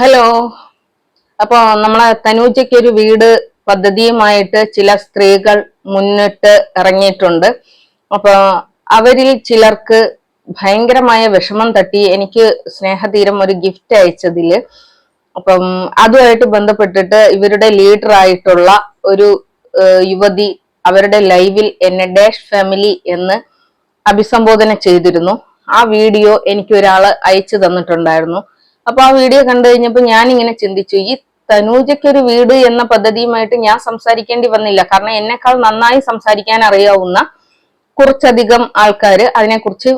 Hello. അപ്പോ നമ്മളെ തനൂജയ്ക്ക് ഒരു വീട് പദ്ധതിയുമായിട്ട് ചില സ്ത്രീകൾ മുന്നിട്ട് ഇറങ്ങിയിട്ടുണ്ട്. അപ്പൊ അവരിൽ ചിലർക്ക് ഭയങ്കരമായ വിഷമം തട്ടി എനിക്ക് സ്നേഹതീരം ഒരു ഗിഫ്റ്റ് അയച്ചതിൽ. അപ്പം അതുമായിട്ട് ബന്ധപ്പെട്ടിട്ട് ഇവരുടെ ലീഡർ ആയിട്ടുള്ള ഒരു യുവതി അവരുടെ ലൈവിൽ എന്നെ ഡാഷ് ഫാമിലി എന്ന് അഭിസംബോധന ചെയ്തിരുന്നു. ആ വീഡിയോ എനിക്ക് ഒരാൾ അയച്ചു തന്നിട്ടുണ്ടായിരുന്നു. അപ്പൊ ആ വീഡിയോ കണ്ടു കഴിഞ്ഞപ്പോ ഞാൻ ഇങ്ങനെ ചിന്തിച്ചു ഈ തനൂജയ്ക്ക് ഒരു വീട് എന്ന പദ്ധതിയുമായിട്ട് ഞാൻ സംസാരിക്കേണ്ടി വന്നില്ല. കാരണം എന്നെക്കാൾ നന്നായി സംസാരിക്കാൻ അറിയാവുന്ന കുറച്ചധികം ആൾക്കാർ അതിനെക്കുറിച്ച്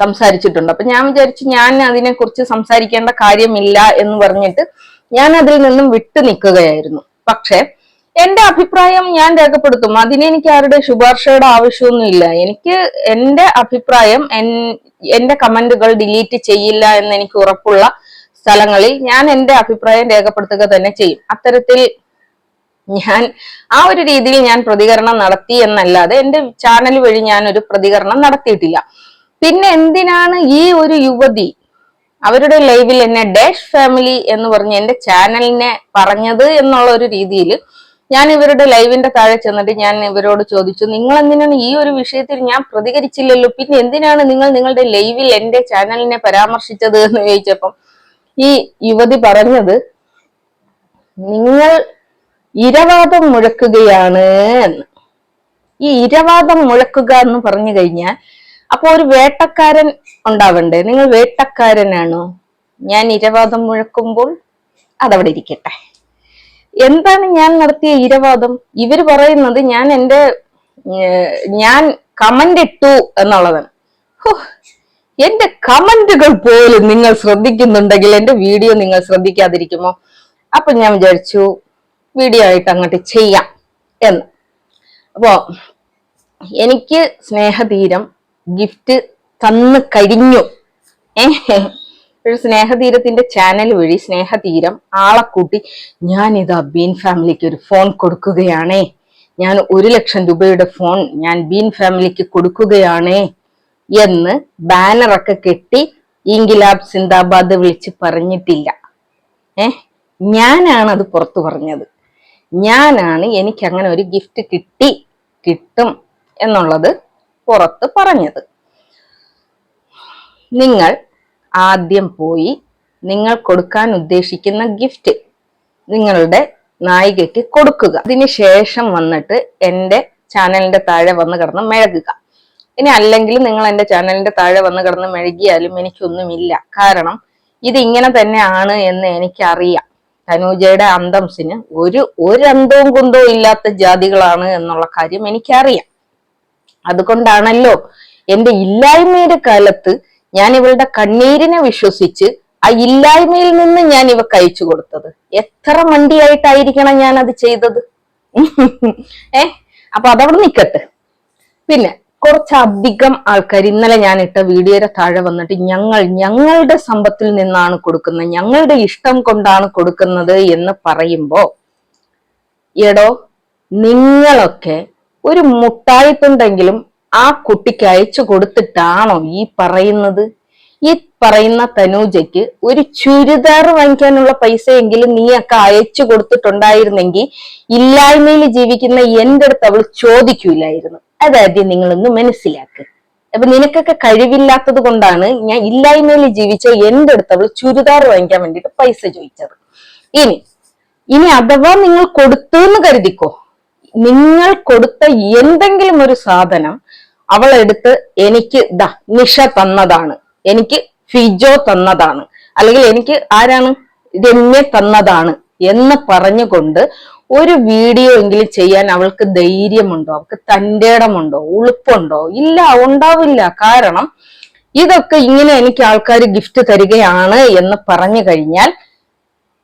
സംസാരിച്ചിട്ടുണ്ട്. അപ്പൊ ഞാൻ വിചാരിച്ചു ഞാൻ അതിനെക്കുറിച്ച് സംസാരിക്കേണ്ട കാര്യമില്ല എന്ന് പറഞ്ഞിട്ട് ഞാൻ അതിൽ നിന്നും വിട്ടു നിൽക്കുകയായിരുന്നു. പക്ഷെ എന്റെ അഭിപ്രായം ഞാൻ രേഖപ്പെടുത്തും. അതിന് എനിക്ക് ആരുടെ ശുപാർശയുടെ ആവശ്യമൊന്നുമില്ല. എനിക്ക് എന്റെ അഭിപ്രായം എന്റെ കമന്റുകൾ ഡിലീറ്റ് ചെയ്യില്ല എന്ന് എനിക്ക് ഉറപ്പുള്ള സ്ഥലങ്ങളിൽ ഞാൻ എന്റെ അഭിപ്രായം രേഖപ്പെടുത്തുക തന്നെ ചെയ്യും. അത്തരത്തിൽ ഞാൻ ആ ഒരു രീതിയിൽ ഞാൻ പ്രതികരണം നടത്തി എന്നല്ലാതെ എന്റെ ചാനൽ വഴി ഞാൻ ഒരു പ്രതികരണം നടത്തിയിട്ടില്ല. പിന്നെ എന്തിനാണ് ഈ ഒരു യുവതി അവരുടെ ലൈവിൽ എന്നെ ഡാഷ് ഫാമിലി എന്ന് പറഞ്ഞ് എന്റെ ചാനലിനെ പറഞ്ഞത് എന്നുള്ള ഒരു രീതിയിൽ ഞാൻ ഇവരുടെ ലൈവിന്റെ താഴെ ചെന്നിട്ട് ഞാൻ ഇവരോട് ചോദിച്ചു നിങ്ങൾ എന്തിനാണ് ഈ ഒരു വിഷയത്തിൽ ഞാൻ പ്രതികരിച്ചില്ലല്ലോ? പിന്നെ എന്തിനാണ് നിങ്ങൾ നിങ്ങളുടെ ലൈവിൽ എന്റെ ചാനലിനെ പരാമർശിച്ചത്? എന്ന് ചോദിച്ചപ്പം ഈ യുവതി പറഞ്ഞത് നിങ്ങൾ ഇരവാദം മുഴക്കുകയാണ് എന്ന്. ഈ ഇരവാദം മുഴക്കുക എന്ന് പറഞ്ഞു കഴിഞ്ഞാൽ അപ്പൊ ഒരു വേട്ടക്കാരൻ ഉണ്ടാവണ്ടേ? നിങ്ങൾ വേട്ടക്കാരനാണോ? ഞാൻ ഇരവാദം മുഴക്കുമ്പോൾ അതവിടെ ഇരിക്കട്ടെ. എന്താണ് ഞാൻ നടത്തിയ ഇരവാദം? ഇവർ പറയുന്നത് ഞാൻ എന്റെ ഞാൻ കമന്റ് ഇട്ടു എന്നുള്ളതാണ്. എന്റെ കമന്റുകൾ പോലും നിങ്ങൾ ശ്രദ്ധിക്കുന്നുണ്ടെങ്കിൽ എന്റെ വീഡിയോ നിങ്ങൾ ശ്രദ്ധിക്കാതിരിക്കുമോ? അപ്പൊ ഞാൻ വിചാരിച്ചു വീഡിയോ ആയിട്ട് അങ്ങോട്ട് ചെയ്യാം എന്ന്. അപ്പോ എനിക്ക് സ്നേഹതീരം ഗിഫ്റ്റ് തന്നു കഴിഞ്ഞു. ഏഹ് ഒരു സ്നേഹതീരത്തിന്റെ ചാനൽ വഴി സ്നേഹതീരം ആളെ കൂട്ടി ഞാൻ ഇതാ ബീൻ ഫാമിലിക്ക് ഒരു ഫോൺ കൊടുക്കുകയാണേ. ഞാൻ ഒരു ലക്ഷം രൂപയുടെ ഫോൺ ഞാൻ ബീൻ ഫാമിലിക്ക് കൊടുക്കുകയാണേ എന്ന് ബാനറൊക്കെ കെട്ടി ഇൻകിലാബ് സിന്ദാബാദ് വിളിച്ച് പറഞ്ഞിട്ടില്ല. ഏ? ഞാനാണ് അത് പുറത്തു പറഞ്ഞത്. ഞാനാണ് എനിക്ക് അങ്ങനെ ഒരു ഗിഫ്റ്റ് കിട്ടി കിട്ടും എന്നുള്ളത് പുറത്ത് പറഞ്ഞത്. നിങ്ങൾ ആദ്യം പോയി നിങ്ങൾ കൊടുക്കാൻ ഉദ്ദേശിക്കുന്ന ഗിഫ്റ്റ് നിങ്ങളുടെ നായികയ്ക്ക് കൊടുക്കുക. അതിന് ശേഷം വന്നിട്ട് എന്റെ ചാനലിന്റെ താഴെ വന്ന് കിടന്ന് മെഴുകുക. ഇനി അല്ലെങ്കിൽ നിങ്ങൾ എന്റെ ചാനലിന്റെ താഴെ വന്ന് കിടന്ന് മെഴുകിയാലും എനിക്കൊന്നുമില്ല. കാരണം ഇത് ഇങ്ങനെ തന്നെയാണ് എന്ന് എനിക്കറിയാം. തനൂജയുടെ അന്തംസിന് ഒരു ഒരു അന്തവും കുന്തവും ഇല്ലാത്ത ജാതികളാണ് എന്നുള്ള കാര്യം എനിക്കറിയാം. അതുകൊണ്ടാണല്ലോ എന്റെ ഇല്ലായ്മയുടെ കാലത്ത് ഞാൻ ഇവളുടെ കണ്ണീരിനെ വിശ്വസിച്ച് ആ ഇല്ലായ്മയിൽ നിന്ന് ഞാൻ ഇവ അയച്ചു കൊടുത്തത്. എത്ര മണ്ടിയായിട്ടായിരിക്കണം ഞാൻ അത് ചെയ്തത്? ഏ? അപ്പൊ അതവിടെ നിക്കട്ടെ. പിന്നെ കുറച്ചധികം ആൾക്കാർ ഇന്നലെ ഞാൻ ഇട്ട വീഡിയോയുടെ താഴെ വന്നിട്ട് ഞങ്ങൾ ഞങ്ങളുടെ സമ്പത്തിൽ നിന്നാണ് കൊടുക്കുന്നത് ഞങ്ങളുടെ ഇഷ്ടം കൊണ്ടാണ് കൊടുക്കുന്നത് എന്ന് പറയുമ്പോ എടോ നിങ്ങളൊക്കെ ഒരു മുട്ടായിത്തുണ്ടെങ്കിലും ആ കുട്ടിക്ക് അയച്ചു കൊടുത്തിട്ടാണോ ഈ പറയുന്നത്? ഈ പറയുന്ന തനൂജയ്ക്ക് ഒരു ചുരിദാർ വാങ്ങിക്കാനുള്ള പൈസയെങ്കിലും നീയൊക്കെ അയച്ചു കൊടുത്തിട്ടുണ്ടായിരുന്നെങ്കിൽ ഇല്ലായ്മയിൽ ജീവിക്കുന്ന എന്റെ അടുത്ത് അവൾ ചോദിക്കൂലായിരുന്നു. അതാദ്യം നിങ്ങളൊന്ന് മനസ്സിലാക്ക്. അപ്പൊ നിനക്കൊക്കെ കഴിവില്ലാത്തത് കൊണ്ടാണ് ഞാൻ ഇല്ലായ്മയിൽ ജീവിച്ച എന്റെ അടുത്ത് അവൾ ചുരിദാർ വാങ്ങിക്കാൻ വേണ്ടിയിട്ട് പൈസ ചോദിച്ചത്. ഇനി ഇനി അഥവാ നിങ്ങൾ കൊടുത്തു എന്ന് കരുതിക്കോ. നിങ്ങൾ കൊടുത്ത എന്തെങ്കിലും ഒരു സാധനം അവൾ എടുത്ത് എനിക്ക് ദ നിഷ തന്നതാണ്. എനിക്ക് ഫിജോ തന്നതാണ്. അല്ലെങ്കിൽ എനിക്ക് ആരാണ്? രമ്യ തന്നതാണ് എന്ന് പറഞ്ഞുകൊണ്ട് ഒരു വീഡിയോ എങ്കിലും ചെയ്യാൻ അവൾക്ക് ധൈര്യമുണ്ടോ? അവൾക്ക് തന്റെ ഇടമുണ്ടോ ഉളുപ്പുണ്ടോ? ഇല്ല ഉണ്ടാവില്ല. കാരണം ഇതൊക്കെ ഇങ്ങനെ എനിക്ക് ആൾക്കാർ ഗിഫ്റ്റ് തരികയാണ് എന്ന് പറഞ്ഞു കഴിഞ്ഞാൽ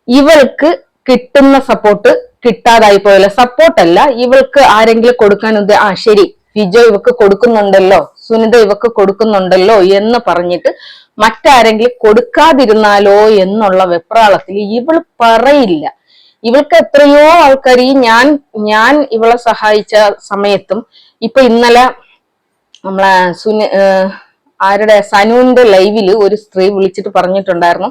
ഇവൾക്ക് കിട്ടുന്ന സപ്പോർട്ട് കിട്ടാതായി പോയല്ലോ. സപ്പോർട്ടല്ല ഇവൾക്ക് ആരെങ്കിലും കൊടുക്കാൻ ആ ശരി. ഫിജോ ഇവക്ക് കൊടുക്കുന്നുണ്ടല്ലോ സുനിത ഇവക്ക് കൊടുക്കുന്നുണ്ടല്ലോ എന്ന് പറഞ്ഞിട്ട് മറ്റാരെങ്കിലും കൊടുക്കാതിരുന്നാലോ എന്നുള്ള വെപ്രാളത്തിൽ ഇവൾ പറയില്ല. ഇവൾക്ക് എത്രയോ ആൾക്കാർ ഈ ഞാൻ ഞാൻ ഇവളെ സഹായിച്ച സമയത്തും ഇപ്പൊ ഇന്നലെ നമ്മളെ സുനി ആരുടെ സനുവിന്റെ ലൈവിൽ ഒരു സ്ത്രീ വിളിച്ചിട്ട് പറഞ്ഞിട്ടുണ്ടായിരുന്നു.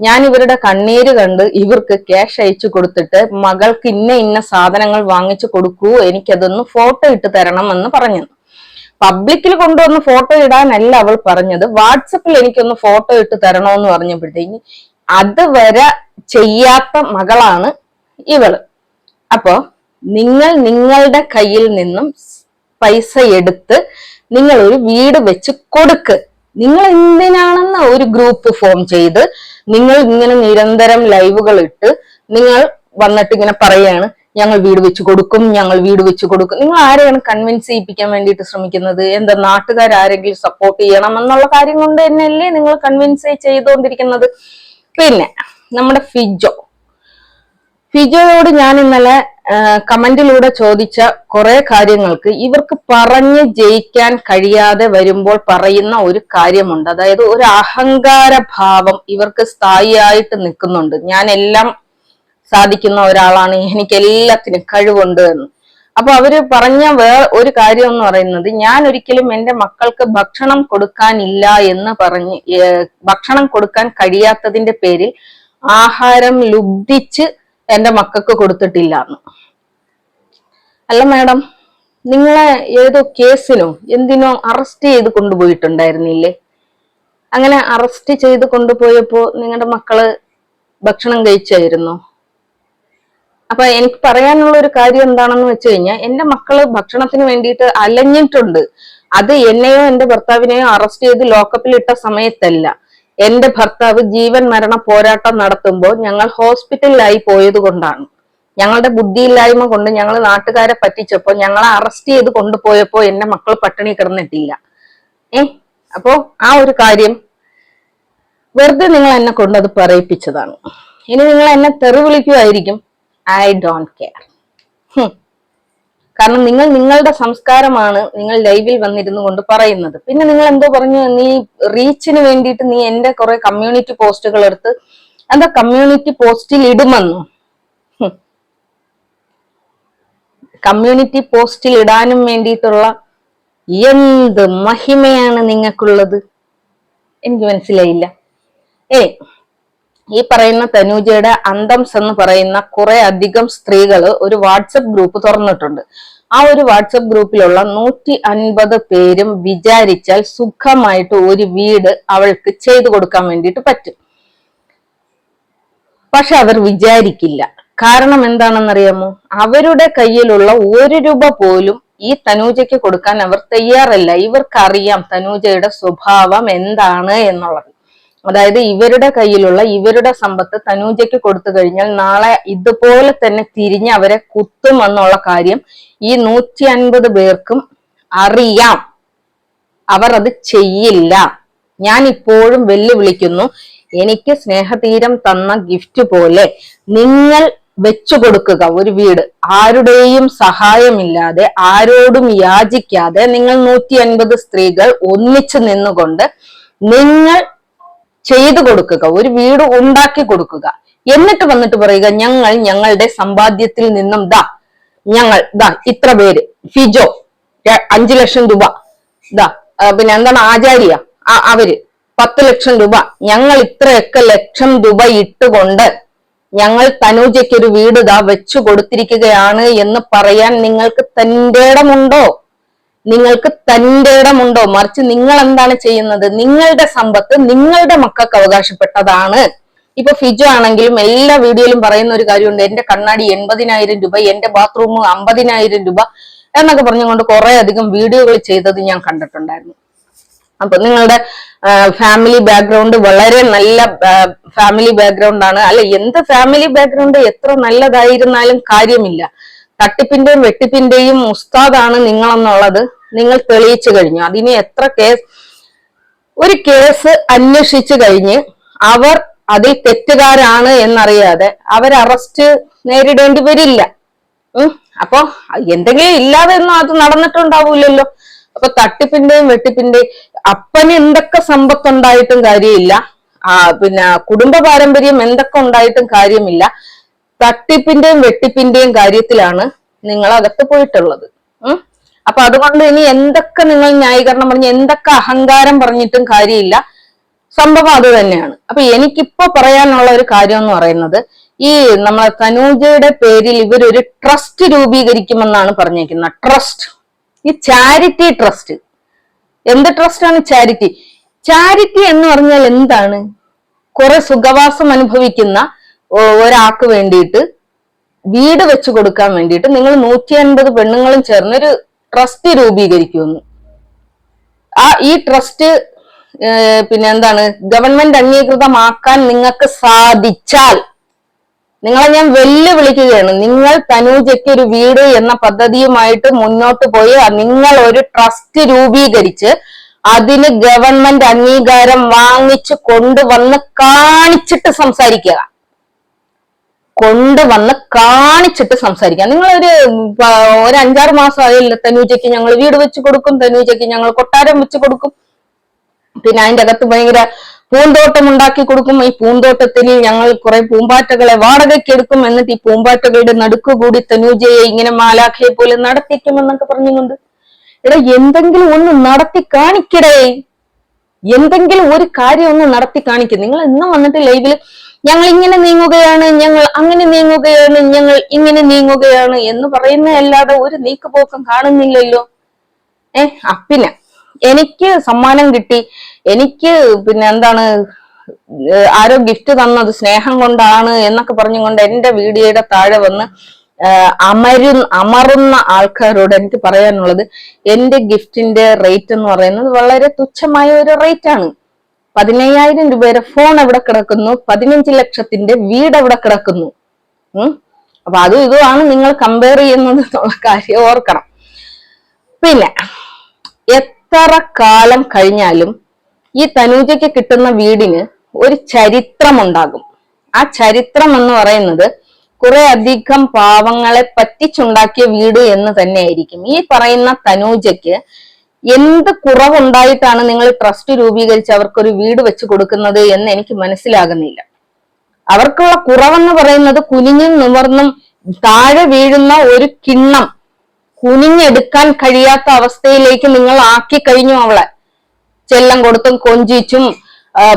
ഞാൻ ഇവരുടെ കണ്ണീര് കണ്ട് ഇവർക്ക് ക്യാഷ് അയച്ചു കൊടുത്തിട്ട് മകൾക്ക് ഇന്ന ഇന്ന സാധനങ്ങൾ വാങ്ങിച്ചു കൊടുക്കൂ എനിക്കതൊന്ന് ഫോട്ടോ ഇട്ട് തരണം എന്ന് പറഞ്ഞു. പബ്ലിക്കിൽ കൊണ്ടുവന്ന് ഫോട്ടോ ഇടാനല്ല അവൾ പറഞ്ഞത്. വാട്സപ്പിൽ എനിക്കൊന്ന് ഫോട്ടോ ഇട്ട് തരണമെന്ന് പറഞ്ഞപ്പോഴത്തേക്ക് അതുവരെ ചെയ്യാത്ത മകളാണ് ഇവൾ. അപ്പോ നിങ്ങൾ നിങ്ങളുടെ കയ്യിൽ നിന്നും പൈസ എടുത്ത് നിങ്ങൾ ഒരു വീട് വെച്ച് കൊടുക്ക്. നിങ്ങൾ എന്തിനാണെന്ന് ഒരു ഗ്രൂപ്പ് ഫോം ചെയ്ത് നിങ്ങൾ ഇങ്ങനെ നിരന്തരം ലൈവുകൾ ഇട്ട് നിങ്ങൾ വന്നിട്ട് ഇങ്ങനെ പറയാണ് ഞങ്ങൾ വീട് വെച്ച് കൊടുക്കും ഞങ്ങൾ വീട് വെച്ച് കൊടുക്കും. നിങ്ങൾ ആരെയാണ് കൺവിൻസ് ചെയ്യിപ്പിക്കാൻ വേണ്ടിയിട്ട് ശ്രമിക്കുന്നത്? എന്താ നാട്ടുകാർ ആരെങ്കിലും സപ്പോർട്ട് ചെയ്യണം എന്നുള്ള കാര്യം കൊണ്ട് തന്നെയല്ലേ നിങ്ങൾ കൺവിൻസ് ചെയ്തുകൊണ്ടിരിക്കുന്നത്? പിന്നെ നമ്മുടെ ഫിജോ. ഫിജോയോട് ഞാൻ ഇന്നലെ കമന്റിലൂടെ ചോദിച്ച കുറെ കാര്യങ്ങൾക്ക് ഇവർക്ക് പറഞ്ഞ് ജയിക്കാൻ കഴിയാതെ വരുമ്പോൾ പറയുന്ന ഒരു കാര്യമുണ്ട്. അതായത് ഒരു അഹങ്കാര ഭാവം ഇവർക്ക് സ്ഥായിയായിട്ട് നിൽക്കുന്നുണ്ട്. ഞാൻ എല്ലാം സാധിക്കുന്ന ഒരാളാണ്. എനിക്ക് എല്ലാത്തിനും കഴിവുണ്ട് എന്ന്. അപ്പൊ അവർ പറഞ്ഞ വേറെ ഒരു കാര്യം എന്ന് പറയുന്നത് ഞാൻ ഒരിക്കലും എന്റെ മക്കൾക്ക് ഭക്ഷണം കൊടുക്കാനില്ല എന്ന് പറഞ്ഞ് ഭക്ഷണം കൊടുക്കാൻ കഴിയാത്തതിന്റെ പേരിൽ ആഹാരം ലുബ്ധിച്ച് എന്റെ മക്കൾക്ക് കൊടുത്തിട്ടില്ല എന്ന് അല്ല മാഡം നിങ്ങളെ ഏതോ കേസിനോ എന്തിനോ അറസ്റ്റ് ചെയ്ത് കൊണ്ടുപോയിട്ടുണ്ടായിരുന്നില്ലേ? അങ്ങനെ അറസ്റ്റ് ചെയ്ത് കൊണ്ടുപോയപ്പോ നിങ്ങളുടെ മക്കൾ ഭക്ഷണം കഴിച്ചായിരുന്നു? അപ്പൊ എനിക്ക് പറയാനുള്ള ഒരു കാര്യം എന്താണെന്ന് വെച്ച് കഴിഞ്ഞാൽ എന്റെ മക്കൾ ഭക്ഷണത്തിന് വേണ്ടിയിട്ട് അലഞ്ഞിട്ടുണ്ട്. അത് എന്നെയോ എന്റെ ഭർത്താവിനെയോ അറസ്റ്റ് ചെയ്ത് ലോക്കപ്പിൽ ഇട്ട സമയത്തല്ല. എന്റെ ഭർത്താവ് ജീവൻ മരണ പോരാട്ടം നടത്തുമ്പോൾ ഞങ്ങൾ ഹോസ്പിറ്റലിലായി പോയത് കൊണ്ടാണ് ഞങ്ങളുടെ ബുദ്ധിയില്ലായ്മ കൊണ്ട് ഞങ്ങൾ നാട്ടുകാരെ പറ്റിച്ചപ്പോ ഞങ്ങളെ അറസ്റ്റ് ചെയ്ത് കൊണ്ടുപോയപ്പോ എന്റെ മക്കൾ പട്ടിണി കിടന്നിട്ടില്ല ഏ? അപ്പോ ആ ഒരു കാര്യം വെറുതെ നിങ്ങൾ എന്നെ കൊണ്ട് അത് പറയിപ്പിച്ചതാണ്. ഇനി നിങ്ങൾ എന്നെ തെറി വിളിക്കുമായിരിക്കും ഐ ഡോണ്ട് കെയർ. കാരണം നിങ്ങൾ നിങ്ങളുടെ സംസ്കാരമാണ് നിങ്ങൾ ലൈവിൽ വന്നിരുന്നു കൊണ്ട് പറയുന്നത്. പിന്നെ നിങ്ങൾ എന്തോ പറഞ്ഞു നീ റീച്ചിന് വേണ്ടിയിട്ട് നീ എന്റെ കുറെ കമ്മ്യൂണിറ്റി പോസ്റ്റുകൾ എടുത്ത് എന്താ കമ്മ്യൂണിറ്റി പോസ്റ്റിൽ ഇടുമെന്നോ? കമ്മ്യൂണിറ്റി പോസ്റ്റിൽ ഇടാനും വേണ്ടിയിട്ടുള്ള എന്ത് മഹിമയാണ് നിങ്ങൾക്കുള്ളത്? എനിക്ക് മനസ്സിലായില്ല. ഏ ഈ പറയുന്ന തനൂജയുടെ അന്തംസ് എന്ന് പറയുന്ന കുറെ അധികം സ്ത്രീകൾ ഒരു വാട്സപ്പ് ഗ്രൂപ്പ് തുറന്നിട്ടുണ്ട്. ആ ഒരു വാട്സപ്പ് ഗ്രൂപ്പിലുള്ള നൂറ്റി അൻപത് പേരും വിചാരിച്ചാൽ സുഖമായിട്ട് ഒരു വീട് അവൾക്ക് ചെയ്തു കൊടുക്കാൻ വേണ്ടിയിട്ട് പറ്റും. പക്ഷെ അവർ വിചാരിക്കില്ല. കാരണം എന്താണെന്നറിയാമോ? അവരുടെ കയ്യിലുള്ള ഒരു രൂപ പോലും ഈ തനൂജയ്ക്ക് കൊടുക്കാൻ അവർ തയ്യാറല്ല. ഇവർക്കറിയാം തനൂജയുടെ സ്വഭാവം എന്താണ് എന്നുള്ളത്. അതായത് ഇവരുടെ കയ്യിലുള്ള ഇവരുടെ സമ്പത്ത് തനൂജയ്ക്ക് കൊടുത്തു കഴിഞ്ഞാൽ നാളെ ഇതുപോലെ തന്നെ തിരിഞ്ഞ് അവരെ കുത്തും എന്നുള്ള കാര്യം ഈ നൂറ്റി അൻപത് പേർക്കും അറിയാം. അവർ അത് ചെയ്യില്ല. ഞാൻ ഇപ്പോഴും വെല്ലുവിളിക്കുന്നു എനിക്ക് സ്നേഹതീരം തന്ന ഗിഫ്റ്റ് പോലെ നിങ്ങൾ വെച്ചു കൊടുക്കുക. ഒരു വീട് ആരുടെയും സഹായമില്ലാതെ ആരോടും യാചിക്കാതെ നിങ്ങൾ നൂറ്റി അൻപത് സ്ത്രീകൾ ഒന്നിച്ചു നിന്നുകൊണ്ട് നിങ്ങൾ ചെയ്തു കൊടുക്കുക ഒരു വീട് ഉണ്ടാക്കി കൊടുക്കുക. എന്നിട്ട് വന്നിട്ട് പറയുക ഞങ്ങൾ ഞങ്ങളുടെ സമ്പാദ്യത്തിൽ നിന്നും ദാ ഞങ്ങൾ ദാ ഇത്ര പേര് ഫിജോ അഞ്ചു ലക്ഷം രൂപ ദാ പിന്നെ എന്താണ് ആചാര്യ അവർ പത്ത് ലക്ഷം രൂപ ഞങ്ങൾ ഇത്രയൊക്കെ ലക്ഷം രൂപ ഇട്ടുകൊണ്ട് ഞങ്ങൾ തനൂജയ്ക്ക് ഒരു വീട് ദാ വെച്ചു കൊടുത്തിരിക്കുകയാണ് എന്ന് പറയാൻ നിങ്ങൾക്ക് തന്റെ ഇടമുണ്ടോ നിങ്ങൾക്ക് തന്റെ ഇടമുണ്ടോ? മറിച്ച് നിങ്ങൾ എന്താണ് ചെയ്യുന്നത്? നിങ്ങളുടെ സമ്പത്ത് നിങ്ങളുടെ മക്കൾക്ക് അവകാശപ്പെട്ടതാണ്. ഇപ്പൊ ഫിജോ ആണെങ്കിലും എല്ലാ വീഡിയോയിലും പറയുന്ന ഒരു കാര്യമുണ്ട്. എന്റെ കണ്ണാടി എൺപതിനായിരം രൂപ എന്റെ ബാത്റൂം അമ്പതിനായിരം രൂപ എന്നൊക്കെ പറഞ്ഞുകൊണ്ട് കുറെ അധികം വീഡിയോകൾ ചെയ്തത് ഞാൻ കണ്ടിട്ടുണ്ടായിരുന്നു. അപ്പൊ നിങ്ങളുടെ ഫാമിലി ബാക്ക്ഗ്രൗണ്ട് വളരെ നല്ല ഫാമിലി ബാക്ക്ഗ്രൗണ്ട് ആണ്. അല്ല എന്ത് ഫാമിലി ബാക്ക്ഗ്രൗണ്ട് എത്ര നല്ലതായിരുന്നാലും കാര്യമില്ല. തട്ടിപ്പിന്റെയും വെട്ടിപ്പിന്റെയും ഉസ്താദാണ് നിങ്ങളെന്നുള്ളത്. നിങ്ങൾ തെളിയിച്ചു കഴിഞ്ഞു. അതിന് എത്ര കേസ് ഒരു കേസ് അന്വേഷിച്ചു കഴിഞ്ഞ് അവർ അതിൽ തെറ്റുകാരാണ് എന്നറിയാതെ അവർ അറസ്റ്റ് നേരിടേണ്ടി വരില്ല. അപ്പൊ എന്തെങ്കിലും ഇല്ലാതെ ഒന്നും അത് നടന്നിട്ടുണ്ടാവൂലല്ലോ അപ്പൊ തട്ടിപ്പിന്റെയും വെട്ടിപ്പിന്റെയും അപ്പന് എന്തൊക്കെ സമ്പത്ത് ഉണ്ടായിട്ടും കാര്യമില്ല. ആ പിന്നെ കുടുംബ പാരമ്പര്യം എന്തൊക്കെ ഉണ്ടായിട്ടും കാര്യമില്ല. തട്ടിപ്പിന്റെയും വെട്ടിപ്പിന്റെയും കാര്യത്തിലാണ് നിങ്ങൾ അകത്ത് പോയിട്ടുള്ളത്. ഉം. അപ്പൊ അതുകൊണ്ട് ഇനി എന്തൊക്കെ നിങ്ങൾ ന്യായീകരണം പറഞ്ഞ് എന്തൊക്കെ അഹങ്കാരം പറഞ്ഞിട്ടും കാര്യമില്ല. സംഭവം അത് തന്നെയാണ്. അപ്പൊ എനിക്കിപ്പോ പറയാനുള്ള ഒരു കാര്യം എന്ന് പറയുന്നത് ഈ നമ്മളെ തനൂജയുടെ പേരിൽ ഇവരൊരു ട്രസ്റ്റ് രൂപീകരിക്കുമെന്നാണ് പറഞ്ഞേക്കുന്നത് ട്രസ്റ്റ്. ഈ ചാരിറ്റി ട്രസ്റ്റ്. എന്ത് ട്രസ്റ്റ് ആണ് ചാരിറ്റി? ചാരിറ്റി എന്ന് പറഞ്ഞാൽ എന്താണ്? കുറെ സുഖവാസം അനുഭവിക്കുന്ന ഒരാൾക്ക് വേണ്ടിയിട്ട് വീട് വെച്ചു കൊടുക്കാൻ വേണ്ടിയിട്ട് നിങ്ങൾ നൂറ്റി അൻപത് പെണ്ണുങ്ങളും ചേർന്ന് ഒരു ട്രസ്റ്റ് രൂപീകരിക്കുമെന്ന്. ആ ഈ ട്രസ്റ്റ് പിന്നെ എന്താണ്? ഗവൺമെന്റ് അംഗീകൃതമാക്കാൻ നിങ്ങൾക്ക് സാധിച്ചാൽ നിങ്ങളെ ഞാൻ വെല്ലുവിളിക്കുകയാണ്. നിങ്ങൾ തനൂജയ്ക്ക് ഒരു വീട് എന്ന പദ്ധതിയുമായിട്ട് മുന്നോട്ട് പോയി നിങ്ങൾ ഒരു ട്രസ്റ്റ് രൂപീകരിച്ച് അതിന് ഗവൺമെന്റ് അംഗീകാരം വാങ്ങിച്ചു കൊണ്ടുവന്ന് കാണിച്ചിട്ട് സംസാരിക്കുക. കൊണ്ടുവന്ന് കാണിച്ചിട്ട് സംസാരിക്കാം. നിങ്ങളൊരു ഒരു അഞ്ചാറ് മാസം ആയില്ല തനൂജയ്ക്ക് ഞങ്ങൾ വീട് വെച്ച് കൊടുക്കും തനൂജയ്ക്ക് ഞങ്ങൾ കൊട്ടാരം വെച്ച് കൊടുക്കും. പിന്നെ അതിന്റെ അകത്ത് ഭയങ്കര പൂന്തോട്ടം ഉണ്ടാക്കി കൊടുക്കും. ഈ പൂന്തോട്ടത്തിൽ ഞങ്ങൾ കുറെ പൂമ്പാറ്റകളെ വാടകയ്ക്ക് എടുക്കും. എന്നിട്ട് ഈ പൂമ്പാറ്റകളുടെ നടുക്ക് കൂടി തനൂജയെ ഇങ്ങനെ മാലാഖയെ പോലെ നടത്തിക്കുമെന്നൊക്കെ പറഞ്ഞുകൊണ്ട് എടാ എന്തെങ്കിലും ഒന്ന് നടത്തി കാണിക്കടേ. എന്തെങ്കിലും ഒരു കാര്യം ഒന്ന് നടത്തി കാണിക്കും. നിങ്ങൾ ഇന്നും വന്നിട്ട് ലൈവിൽ ഞങ്ങൾ ഇങ്ങനെ നീങ്ങുകയാണ് ഞങ്ങൾ അങ്ങനെ നീങ്ങുകയാണ് ഞങ്ങൾ ഇങ്ങനെ നീങ്ങുകയാണ് എന്ന് പറയുന്നതല്ലാതെ ഒരു നീക്കുപോക്കം കാണുന്നില്ലല്ലോ. ഏ പിന്നെ എനിക്ക് സമ്മാനം കിട്ടി. എനിക്ക് പിന്നെ എന്താണ് ആരോ ഗിഫ്റ്റ് തന്നത് സ്നേഹം കൊണ്ടാണ് എന്നൊക്കെ പറഞ്ഞുകൊണ്ട് എന്റെ വീഡിയോയുടെ താഴെ വന്ന് അമരു അമറുന്ന ആൾക്കാരോട് എനിക്ക് പറയാനുള്ളത് എന്റെ ഗിഫ്റ്റിന്റെ റേറ്റ് എന്ന് പറയുന്നത് വളരെ തുച്ഛമായ ഒരു റേറ്റ് ആണ്. പതിനയ്യായിരം രൂപയുടെ ഫോൺ എവിടെ കിടക്കുന്നു. പതിനഞ്ച് ലക്ഷത്തിന്റെ വീട് എവിടെ കിടക്കുന്നു. ഉം. അപ്പൊ അതും ഇതുമാണ് നിങ്ങൾ കമ്പയർ ചെയ്യുന്നത് എന്നുള്ള കാര്യം ഓർക്കണം. പിന്നെ എത്ര കാലം കഴിഞ്ഞാലും ഈ തനൂജയ്ക്ക് കിട്ടുന്ന വീടിന് ഒരു ചരിത്രമുണ്ടാകും. ആ ചരിത്രം എന്ന് പറയുന്നത് കുറെ അധികം പാവങ്ങളെ പറ്റിച്ചുണ്ടാക്കിയ വീട് എന്ന് തന്നെയായിരിക്കും. ഈ പറയുന്ന തനൂജയ്ക്ക് എന്ത് കുറവുണ്ടായിട്ടാണ് നിങ്ങൾ ട്രസ്റ്റ് രൂപീകരിച്ച് അവർക്കൊരു വീട് വെച്ച് കൊടുക്കുന്നത് എന്ന് എനിക്ക് മനസ്സിലാകുന്നില്ല. അവർക്കുള്ള കുറവെന്ന് പറയുന്നത് കുനിഞ്ഞും നിവർന്നും താഴെ വീഴുന്ന ഒരു കിണ്ണം കുനിഞ്ഞെടുക്കാൻ കഴിയാത്ത അവസ്ഥയിലേക്ക് നിങ്ങൾ ആക്കി കഴിഞ്ഞു അവളെ. ചെല്ലം കൊടുത്തും കൊഞ്ചിച്ചും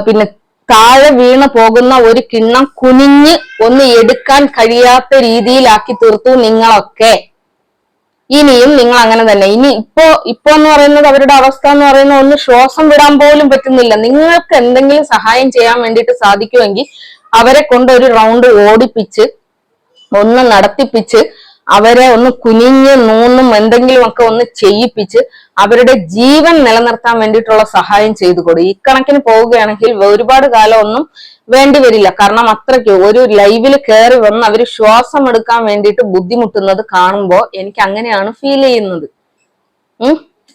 പിന്നെ താഴെ വീണ് പോകുന്ന ഒരു കിണ്ണം കുനിഞ്ഞ് ഒന്ന് എടുക്കാൻ കഴിയാത്ത രീതിയിലാക്കി തീർത്തു നിങ്ങളൊക്കെ. ഇനിയും നിങ്ങൾ അങ്ങനെ തന്നെ. ഇനി ഇപ്പോ ഇപ്പോ എന്ന് പറയുന്നത് അവരുടെ അവസ്ഥ എന്ന് പറയുന്നത് ഒന്ന് ശ്വാസം വിടാൻ പോലും പറ്റുന്നില്ല. നിങ്ങൾക്ക് എന്തെങ്കിലും സഹായം ചെയ്യാൻ വേണ്ടിയിട്ട് സാധിക്കുമെങ്കിൽ അവരെ കൊണ്ട് ഒരു റൗണ്ട് ഓടിപ്പിച്ച് ഒന്ന് നടത്തിപ്പിച്ച് അവരെ ഒന്ന് കുനിഞ്ഞ് നൂന്നും എന്തെങ്കിലും ഒക്കെ ഒന്ന് ചെയ്യിപ്പിച്ച് അവരുടെ ജീവൻ നിലനിർത്താൻ വേണ്ടിയിട്ടുള്ള സഹായം ചെയ്തു കൊടുക്കും ഇക്കണക്കിന് പോവുകയാണെങ്കിൽ ഒരുപാട് കാലം ഒന്നും വേണ്ടി വരില്ല. കാരണം അത്രയ്ക്ക് ഒരു ലൈവിൽ കയറി വന്ന് അവർ ശ്വാസം എടുക്കാൻ വേണ്ടിയിട്ട് ബുദ്ധിമുട്ടുന്നത് കാണുമ്പോൾ എനിക്ക് അങ്ങനെയാണ് ഫീൽ ചെയ്യുന്നത്.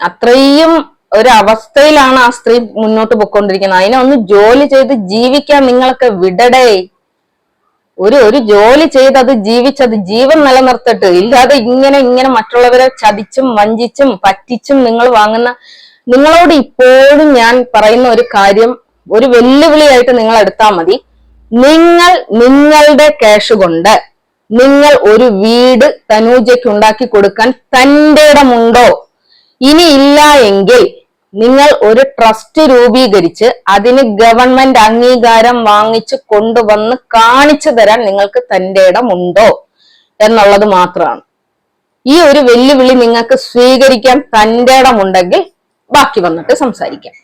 അത്രയും ഒരു അവസ്ഥയിലാണ് ആ സ്ത്രീ മുന്നോട്ട് പോയിക്കൊണ്ടിരിക്കുന്നത്. അതിനെ ഒന്ന് ജോലി ചെയ്ത് ജീവിക്കാൻ നിങ്ങളൊക്കെ വിടടേ. ഒരു ഒരു ജോലി ചെയ്ത് അത് ജീവിച്ചത് ജീവൻ നിലനിർത്തിട്ട്. ഇല്ലാതെ ഇങ്ങനെ ഇങ്ങനെ മറ്റുള്ളവരെ ചതിച്ചും വഞ്ചിച്ചും പറ്റിച്ചും നിങ്ങൾ വാങ്ങുന്ന നിങ്ങളോട് ഇപ്പോഴും ഞാൻ പറയുന്ന ഒരു കാര്യം ഒരു വെല്ലുവിളിയായിട്ട് നിങ്ങൾ എടുത്താൽ മതി. നിങ്ങൾ നിങ്ങളുടെ ക്യാഷ് കൊണ്ട് നിങ്ങൾ ഒരു വീട് തനൂജയ്ക്ക് ഉണ്ടാക്കി കൊടുക്കാൻ തന്റെ ഇടമുണ്ടോ ഇനി ഇല്ല എങ്കിൽ നിങ്ങൾ ഒരു ട്രസ്റ്റ് രൂപീകരിച്ച് അതിന് ഗവൺമെന്റ് അംഗീകാരം വാങ്ങിച്ച് കൊണ്ടുവന്ന് കാണിച്ചു തരാൻ നിങ്ങൾക്ക് തന്റെ ഇടമുണ്ടോ എന്നുള്ളത് മാത്രമാണ്. ഈ ഒരു വെല്ലുവിളി നിങ്ങൾക്ക് സ്വീകരിക്കാൻ തന്റെ ഇടമുണ്ടെങ്കിൽ ബാക്കി വന്നിട്ട് സംസാരിക്കാം.